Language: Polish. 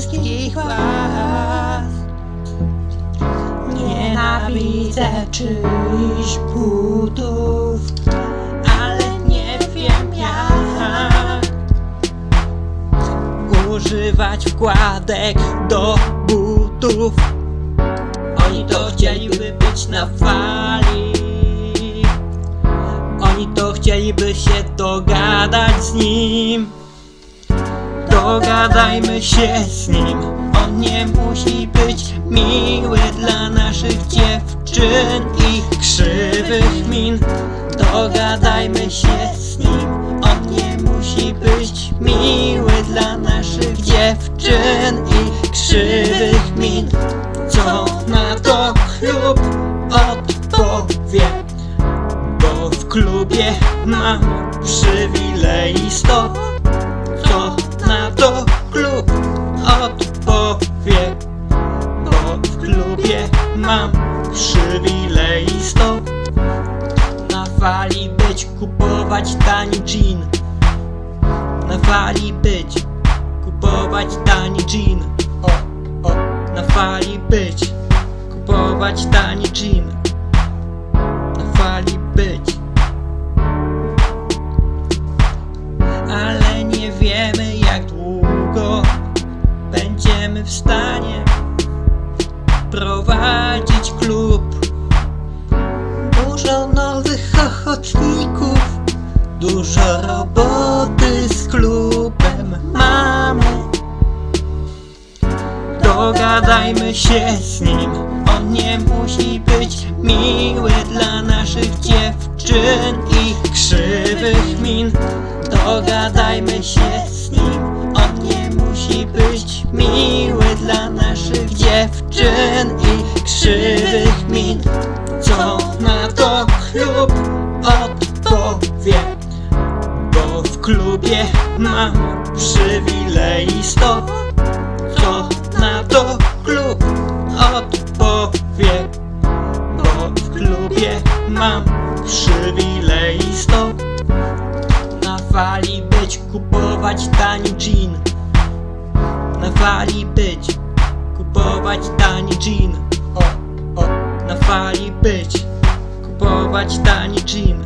wszystkich was. Nienawidzę czyichś butów, ale nie wiem jak używać wkładek do butów. Oni to chcieliby być na fali. Oni to chcieliby się dogadać z nim. Dogadajmy się z nim. On nie musi być miły dla naszych dziewczyn i krzywych min. Dogadajmy się z nim. On nie musi być miły dla naszych dziewczyn i krzywych min. Co na to klub odpowie? Bo w klubie mam przywilei stop kupować tani jean Na fali być, kupować tani jean O, o, na fali być, kupować tani jean Na fali być. Ale nie wiemy jak długo będziemy w stanie prowadzić klub. Dużo nowych ochotników, dużo roboty z klubem mamy. Dogadajmy się z nim, on nie musi być miły dla naszych dziewczyn i krzywych min. Dogadajmy się z nim, on nie musi być miły dla naszych dziewczyn i krzywych min. Co na to klub klubie mam przywilei stop. Co na to klub odpowie? Bo w klubie mam przywilei stop. Na fali być, kupować tani jean. Na fali być, kupować tani jean. O, o, na fali być, kupować tani jean.